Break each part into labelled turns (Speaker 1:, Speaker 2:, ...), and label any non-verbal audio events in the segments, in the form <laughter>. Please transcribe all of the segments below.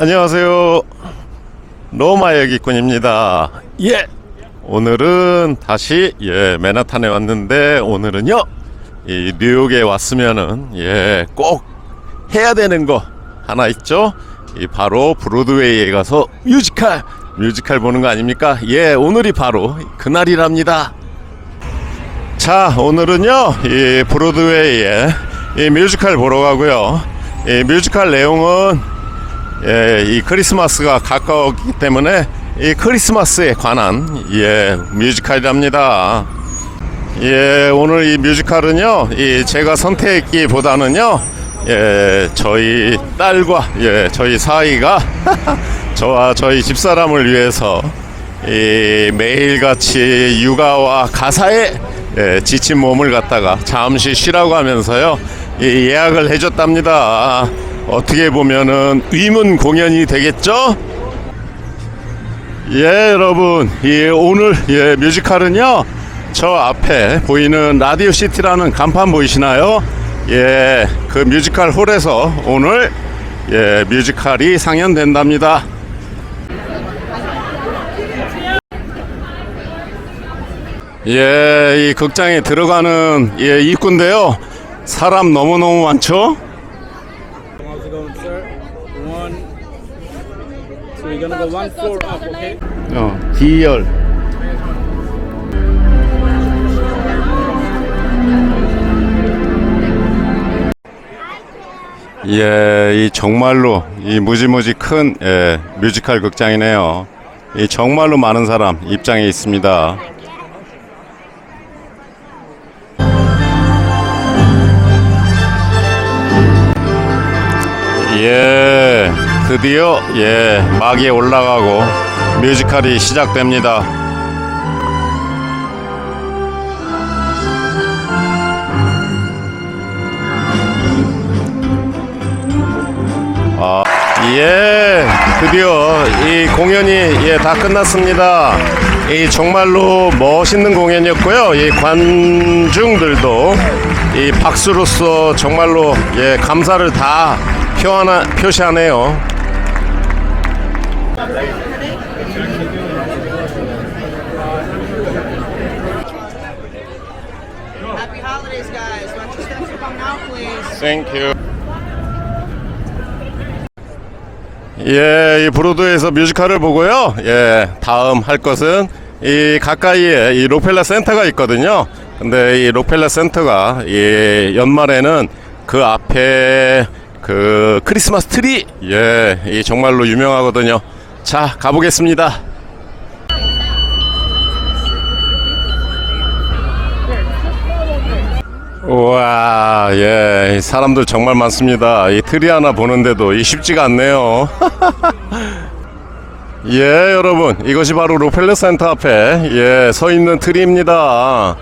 Speaker 1: 안녕하세요. 로마 얘기꾼입니다. 예. 오늘은 다시 예 맨하탄에 왔는데 오늘은요 이 뉴욕에 왔으면은 예 꼭 해야 되는 거 하나 있죠. 이 바로 브로드웨이에 가서 뮤지컬 뮤지컬 보는 거 아닙니까? 예 오늘이 바로 그날이랍니다. 자 오늘은요 이 브로드웨이에 이 뮤지컬 보러 가고요. 이 뮤지컬 내용은 예, 이 크리스마스가 가까웠기 때문에 이 크리스마스에 관한 예 뮤지컬이랍니다. 예, 오늘 이 뮤지컬은요, 이 제가 선택기보다는요, 예, 저희 딸과 예, 저희 사이가 <laughs> 저와 저희 집사람을 위해서 이 매일같이 육아와 가사에 예, 지친 몸을 갖다가 잠시 쉬라고 하면서요, 이 예약을 해줬답니다. 어떻게 보면은 의문 공연이 되겠죠? 예, 여러분, 이 오늘 예 뮤지컬은요. 저 앞에 보이는 라디오 시티라는 간판 보이시나요? 예, 그 뮤지컬 홀에서 오늘 예 뮤지컬이 상연된답니다. 예, 이 극장에 들어가는 예 입구인데요. 사람 너무 너무 많죠? 어, D열. 예, 이 정말로 이 무지무지 큰 예, 뮤지컬 극장이네요. 이 정말로 많은 사람 입장에 있습니다. 드디어 예 막이 올라가고 뮤지컬이 시작됩니다. 아, 예, 드디어 이 공연이 예, 다 끝났습니다. 이 정말로 멋있는 공연이었고요. 이 관중들도 이 박수로서 정말로 예, 감사를 다 표하나, 표시하네요.
Speaker 2: Happy holidays, guys. Why don't you step up now, please?
Speaker 1: Thank you. 예, 이 브로드에서 뮤지컬을 보고요. 예, 다음 할 것은 이 가까이에 이 록펠러 센터가 있거든요. 근데 이 록펠러 센터가 이 연말에는 그 앞에 그 크리스마스 트리 예, 이 정말로 유명하거든요. 자, 가보겠습니다. 우와, 예, 이 사람들 정말 많습니다. 이 트리 하나 보는데도 이 쉽지가 않네요. <laughs> 예, 여러분, 이것이 바로 로펠러 센터 앞에 예, 서 있는 트리입니다.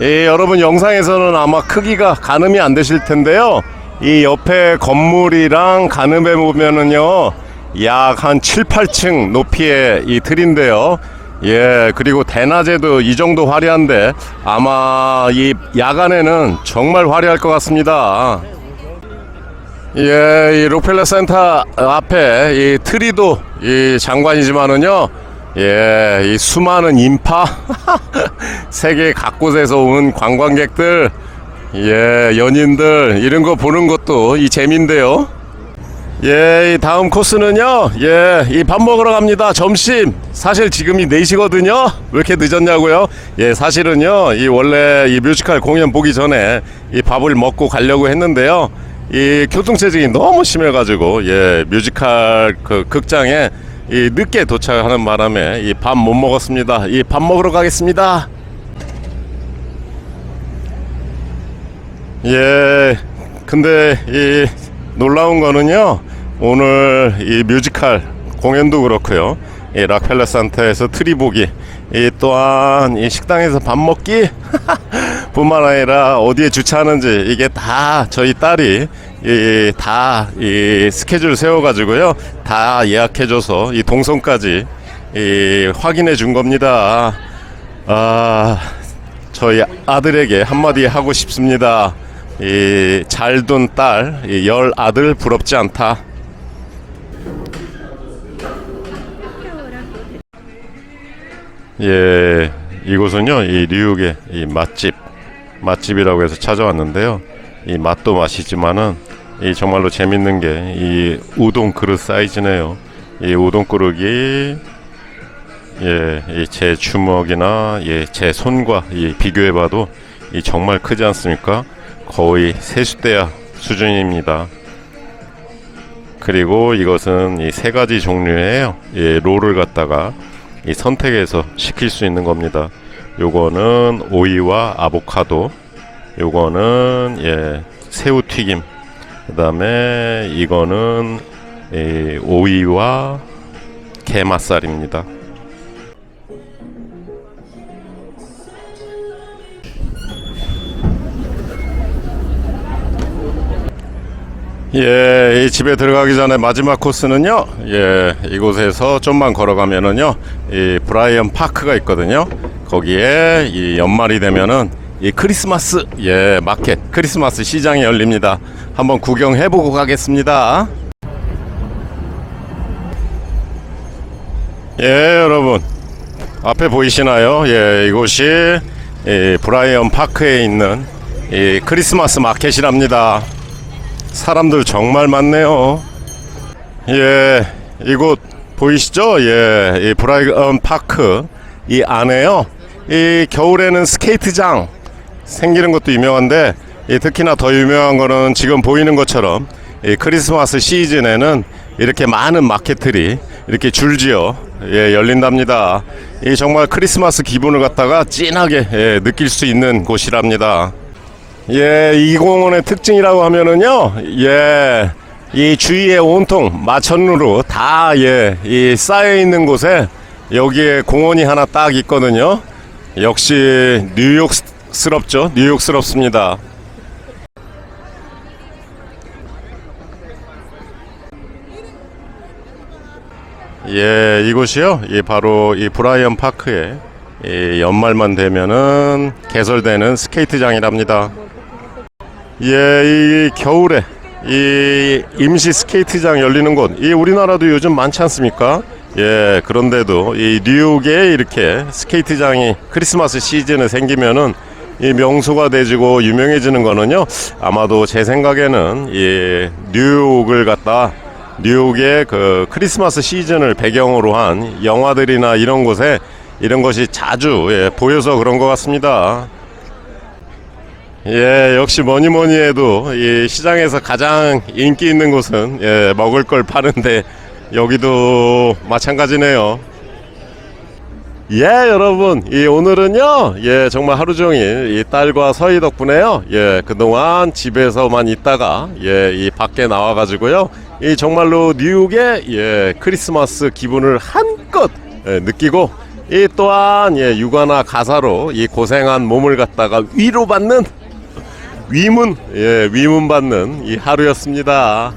Speaker 1: 예, 여러분 영상에서는 아마 크기가 가늠이 안 되실 텐데요. 이 옆에 건물이랑 가늠해 보면은요, 약 한 7, 8층 높이의 이 트리인데요. 예, 그리고 대낮에도 이 정도 화려한데 아마 이 야간에는 정말 화려할 것 같습니다. 예, 이 록펠러 센터 앞에 이 트리도 이 장관이지만은요, 예, 이 수많은 인파, <laughs> 세계 각곳에서 온 관광객들, 예, 연인들 이런 거 보는 것도 이 재미인데요. 예, 이 다음 코스는요, 예, 이 밥 먹으러 갑니다. 점심. 사실 지금이 4시거든요. 왜 이렇게 늦었냐고요? 예, 사실은요, 이 원래 이 뮤지컬 공연 보기 전에 이 밥을 먹고 가려고 했는데요. 이 교통체증이 너무 심해가지고, 예, 뮤지컬 그 극장에 이 늦게 도착하는 바람에 이 밥 못 먹었습니다. 이 밥 먹으러 가겠습니다. 예, 근데 이 놀라운 거는요, 오늘 이 뮤지컬 공연도 그렇고요, 이 락펠러 산타에서 트리 보기, 이 또한 이 식당에서 밥 먹기 <laughs> 뿐만 아니라 어디에 주차하는지 이게 다 저희 딸이 이 다 이 스케줄 세워가지고요, 다 예약해줘서 이 동선까지 이 확인해 준 겁니다. 아, 저희 아들에게 한마디 하고 싶습니다. 이 잘 둔 딸, 이 열 아들 부럽지 않다. 예, 이곳은요, 이 뉴욕의 이 맛집, 맛집이라고 해서 찾아왔는데요. 이 맛도 맛이지만은 이 정말로 재밌는 게 이 우동 그릇 사이즈네요. 이 우동 그릇이 예, 이 제 주먹이나 예, 제 손과 이 비교해봐도 이 정말 크지 않습니까? 거의 세숫대야 수준입니다. 그리고 이것은 이 세 가지 종류예요. 예, 롤을 갖다가 이 선택해서 시킬 수 있는 겁니다. 요거는 오이와 아보카도, 요거는 예, 새우 튀김, 그다음에 이거는 이 오이와 게맛살입니다. 예, 이 집에 들어가기 전에 마지막 코스는요. 예, 이곳에서 좀만 걸어가면은요. 이 브라이언 파크가 있거든요. 거기에 이 연말이 되면은 이 크리스마스 예, 마켓, 크리스마스 시장이 열립니다. 한번 구경해 보고 가겠습니다. 예, 여러분. 앞에 보이시나요? 예, 이곳이 이 브라이언 파크에 있는 이 크리스마스 마켓이랍니다. 사람들 정말 많네요. 예, 이곳 보이시죠? 예, 이 브라이언 파크 이 안에요. 이 겨울에는 스케이트장 생기는 것도 유명한데 이 특히나 더 유명한 거는 지금 보이는 것처럼 이 크리스마스 시즌에는 이렇게 많은 마켓들이 이렇게 줄지어 예, 열린답니다. 이 정말 크리스마스 기분을 갖다가 진하게 예, 느낄 수 있는 곳이랍니다. 예, 이 공원의 특징이라고 하면은요, 예, 이 주위에 온통 마천루로 다, 예, 이 쌓여 있는 곳에 여기에 공원이 하나 딱 있거든요. 역시 뉴욕스럽죠? 뉴욕스럽습니다. 예, 이곳이요. 이 바로 이 브라이언 파크에 이 연말만 되면은 개설되는 스케이트장이랍니다. 예, 이 겨울에 이 임시 스케이트장 열리는 곳, 이 우리나라도 요즘 많지 않습니까? 예, 그런데도 이 뉴욕에 이렇게 스케이트장이 크리스마스 시즌에 생기면은 이 명소가 되지고 유명해지는 거는요, 아마도 제 생각에는 이 뉴욕을 갖다 뉴욕의 그 크리스마스 시즌을 배경으로 한 영화들이나 이런 곳에 이런 것이 자주 예, 보여서 그런 것 같습니다. 예, 역시 뭐니 뭐니 해도 이 시장에서 가장 인기 있는 곳은 예, 먹을 걸 파는데 여기도 마찬가지네요. 예, 여러분, 이 오늘은요, 예, 정말 하루 종일 이 딸과 서희 덕분에요, 예, 그동안 집에서만 있다가, 예, 이 밖에 나와가지고요, 이 정말로 뉴욕의, 예, 크리스마스 기분을 한껏 예, 느끼고, 이 또한, 예, 육아나 가사로 이 고생한 몸을 갖다가 위로받는 위문, 예, 위문 받는 이 하루였습니다.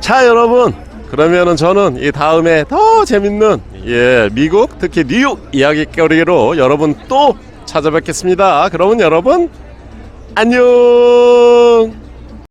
Speaker 1: 자, 여러분. 그러면은 저는 이 다음에 더 재밌는 예, 미국 특히 뉴욕 이야기거리로 여러분 또 찾아뵙겠습니다. 그러면 여러분 안녕.